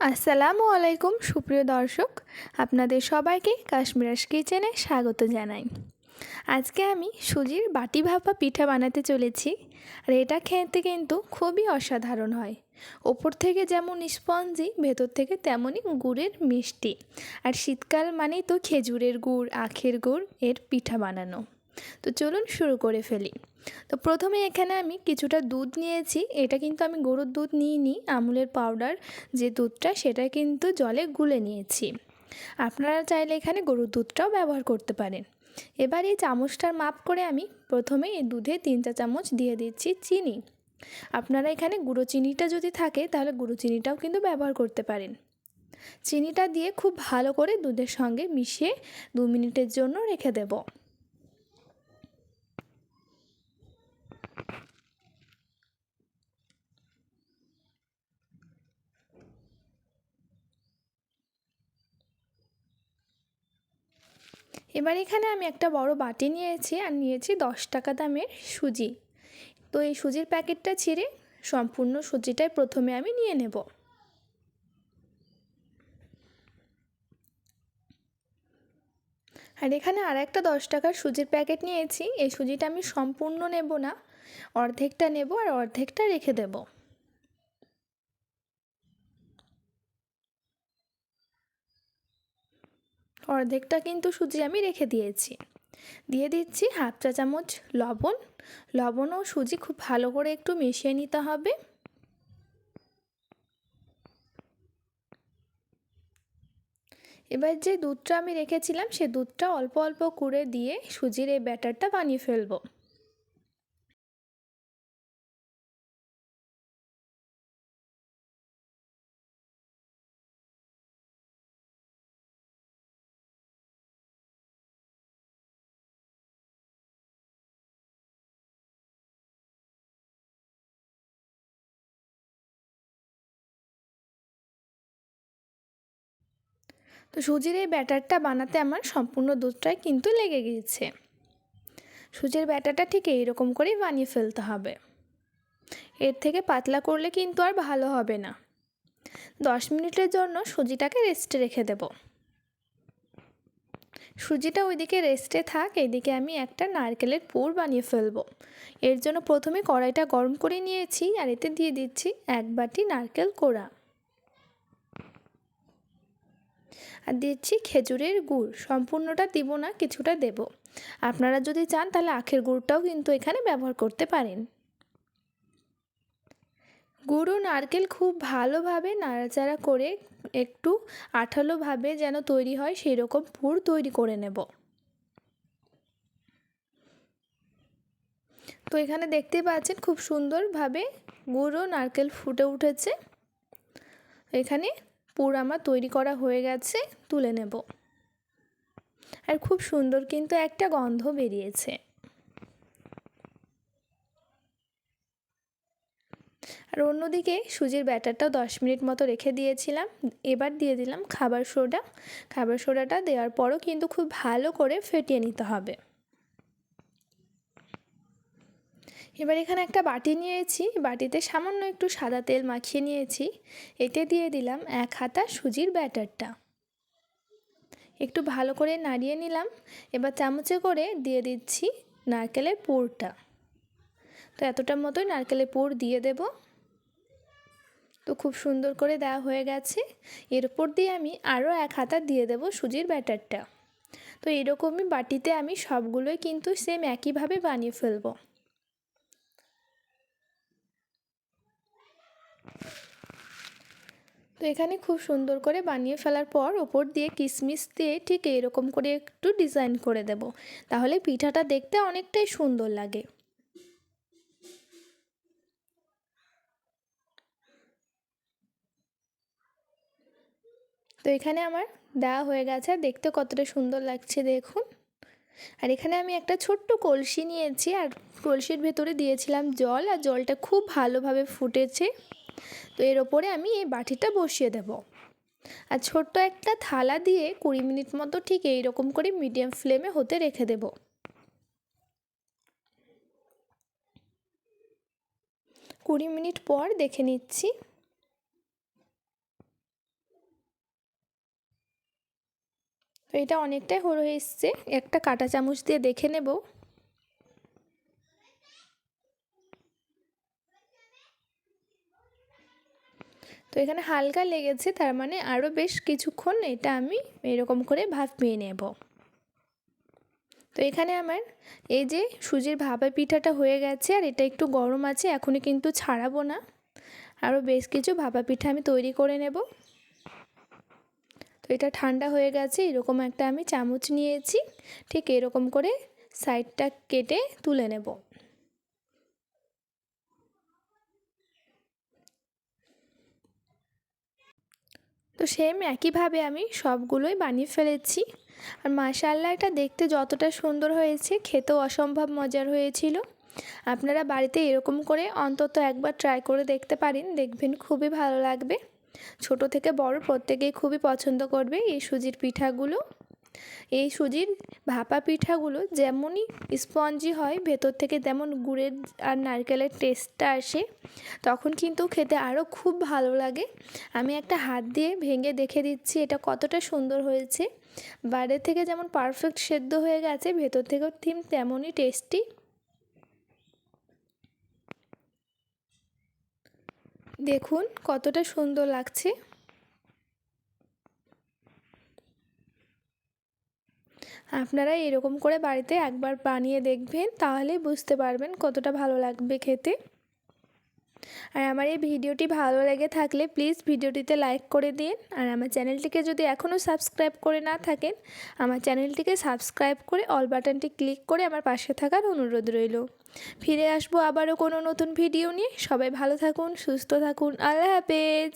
আসসালামু আলাইকুম, সুপ্রিয় দর্শক। আপনাদের সবাইকে কাশ্মীরাস কিচেনে স্বাগত জানাই। আজকে আমি সুজির বাটি ভাপা পিঠা বানাতে চলেছি আর এটা খেতে কিন্তু খুবই অসাধারণ হয়। ওপর থেকে যেমন স্পঞ্জি, ভেতর থেকে তেমনই গুড়ের মিষ্টি। আর শীতকাল মানেই তো খেজুরের গুড়, আখের গুড়, এর পিঠা বানানো। তো চলুন শুরু করে ফেলি। তো প্রথমে এখানে আমি কিছুটা দুধ নিয়েছি। এটা কিন্তু আমি গরুর দুধ নিইনি, আমুলের পাউডার যে দুধটা সেটা কিন্তু জলে গুলে নিয়েছি। আপনারা চাইলে এখানে গরুর দুধটাও ব্যবহার করতে পারেন। এবার এই চামচটার মাপ করে আমি প্রথমে এই দুধে তিন চা চামচ দিয়ে দিচ্ছি চিনি। আপনারা এখানে গুঁড়ো চিনিটা যদি থাকে, তাহলে গুঁড়ো চিনিটাও কিন্তু ব্যবহার করতে পারেন। চিনিটা দিয়ে খুব ভালো করে দুধের সঙ্গে মিশিয়ে দু মিনিটের জন্য রেখে দেবো। এবার এখানে আমি একটা বড় বাটি নিয়েছি আর নিয়েছি দশ টাকা দামের সুজি। তো এই সুজির প্যাকেটটা ছিঁড়ে সম্পূর্ণ সুজিটাই প্রথমে আমি নিয়ে নেব। আর এখানে আর একটা দশ টাকার সুজির প্যাকেট নিয়েছি। এই সুজিটা আমি সম্পূর্ণ নেব না। অর্ধেকটা নেব আর অর্ধেকটা রেখে দেবো। অর্ধেকটা কিন্তু সুজি আমি রেখে দিয়েছি। দিয়ে দিচ্ছি হাফ চা চামচ লবণ। লবণ ও সুজি খুব ভালো করে একটু মিশিয়ে নিতে হবে। এবার যে দুধটা আমি রেখেছিলাম সে দুধটা অল্প অল্প করে দিয়ে সুজির এই ব্যাটারটা বানিয়ে ফেলব। তো সুজির এই ব্যাটারটা বানাতে আমার সম্পূর্ণ দুধটাই কিন্তু লেগে গিয়েছে। সুজির ব্যাটারটা ঠিক এইরকম করেই বানিয়ে ফেলতে হবে। এর থেকে পাতলা করলে কিন্তু আর ভালো হবে না। দশ মিনিটের জন্য সুজিটাকে রেস্টে রেখে দেব। সুজিটা ওইদিকে রেস্টে থাক এদিকে আমি একটা নারকেলের পুর বানিয়ে ফেলব। এর জন্য প্রথমে কড়াইটা গরম করে নিয়েছি আর এতে দিয়ে দিচ্ছি এক বাটি নারকেল কোড়া। আর দিচ্ছি খেজুরের গুড়। সম্পূর্ণটা দিব না, কিছুটা দেব। আপনারা যদি চান, তাহলে আখের গুড়টাও কিন্তু এখানে ব্যবহার করতে পারেন। গুঁড়ো নারকেল খুব ভালোভাবে নাড়াচাড়া করে একটু আঠালোভাবে যেন তৈরি হয় সেই রকম পুর তৈরি করে নেব। তো এখানে দেখতে পাচ্ছেন, খুব সুন্দরভাবে গুঁড়ো নারকেল ফুটে উঠেছে। এখানে পুর আমার তৈরি করা হয়ে গেছে, তুলে নেব। আর খুব সুন্দর কিন্তু একটা গন্ধ বেরিয়েছে। আর অন্যদিকে সুজির ব্যাটারটাও দশ মিনিট মতো রেখে দিয়েছিলাম, এবার দিয়ে দিলাম খাবার সোডা। খাবার সোডাটা দেওয়ার পরও কিন্তু খুব ভালো করে ফেটিয়ে নিতে হবে। এবার এখানে একটা বাটি নিয়েছি। বাটিতে সামান্য একটু সাদা তেল মাখিয়ে নিয়েছি। এতে দিয়ে দিলাম এক হাতা সুজির ব্যাটারটা। একটু ভালো করে নাড়িয়ে নিলাম। এবার চামচে করে দিয়ে দিচ্ছি নারকেলের পুরটা। তো এতটা মতোই নারকেলের পুর দিয়ে দেব। তো খুব সুন্দর করে দেওয়া হয়ে গেছে। এর উপর দিয়ে আমি আরও এক হাতা দিয়ে দেব সুজির ব্যাটারটা। তো এরকমই বাটিতে আমি সবগুলোই কিন্তু সেম একইভাবে বানিয়ে ফেলব। তো এখানে খুব সুন্দর করে বানিয়ে ফেলার পর ওপর দিয়ে কিশমিশ দিয়ে ঠিক এরকম করে একটু ডিজাইন করে দেব। তাহলে পিঠাটা দেখতে অনেকটাই সুন্দর লাগে। তো এখানে আমার দেওয়া হয়ে গেছে। দেখতে কতটা সুন্দর লাগছে দেখুন। আর এখানে আমি একটা ছোট্ট কলসি নিয়েছি। আর কলসির ভেতরে দিয়েছিলাম জল। আর জলটা খুব ভালোভাবে ফুটেছে। তো এর ওপরে আমি এই বাটিটা বসিয়ে দেব। আর ছোট্ট একটা থালা দিয়ে কুড়ি মিনিট মতো ঠিক এই রকম করে মিডিয়াম ফ্লেমে হতে রেখে দেব। কুড়ি মিনিট পর দেখে নিচ্ছি। এটা অনেকটাই হয়ে এসছে, একটা কাঁটা চামচ দিয়ে দেখে নেব। এখানে হালকা লেগেছে, তার মানে আরও বেশ কিছুক্ষণ এটা আমি এরকম করে ভাপিয়ে নেব। তো এখানে আমার এই যে সুজির ভাপা পিঠাটা হয়ে গেছে, আর এটা একটু গরম আছে, এখনই কিন্তু ছাড়াবো না। আরও বেশ কিছু ভাপা পিঠা আমি তৈরি করে নেব। তো এটা ঠান্ডা হয়ে গেছে, এরকম একটা আমি চামচ নিয়েছি, ঠিক এরকম করে সাইডটা কেটে তুলে নেব। তো সেম একইভাবে আমি সবগুলোই বানিয়ে ফেলেছি। আর মাসাল্লা এটা দেখতে যতটা সুন্দর হয়েছে, খেতেও অসম্ভব মজার হয়েছিল। আপনারা বাড়িতে এরকম করে অন্তত একবার ট্রাই করে দেখতে পারেন, দেখবেন খুবই ভালো লাগবে। ছোট থেকে বড় প্রত্যেকেই খুবই পছন্দ করবে এই সুজির পিঠাগুলো। এই সুজির ভাপা পিঠাগুলো যেমনই স্পঞ্জি হয়, ভেতর থেকে তেমন গুড়ের আর নারকেলের টেস্টটা আসে। তখন কিন্তু খেতে আরও খুব ভালো লাগে। আমি একটা হাত দিয়ে ভেঙে দেখে দিচ্ছি এটা কতটা সুন্দর হয়েছে। বাইরে থেকে যেমন পারফেক্ট সেদ্ধ হয়ে গেছে, ভেতর থেকেও থিম তেমনই টেস্টি দেখুন কতটা সুন্দর লাগছে। আপনারা এরকম করে বাড়িতে একবার বানিয়ে দেখবেন তাহলে বুঝতে পারবেন কতটা ভালো লাগবে খেতে। আর আমার এই ভিডিওটি ভালো লেগে থাকলে প্লিজ ভিডিওটিতে লাইক করে দিন। আর আমার চ্যানেলটিকে যদি এখনও সাবস্ক্রাইব করে না থাকেন, আমার চ্যানেলটিকে সাবস্ক্রাইব করে অল বাটনটি ক্লিক করে আমার পাশে থাকার অনুরোধ রইল। ফিরে আসব আবারও কোনো নতুন ভিডিও নিয়ে। সবাই ভালো থাকুন, সুস্থ থাকুন। আল্লাহ হাফেজ।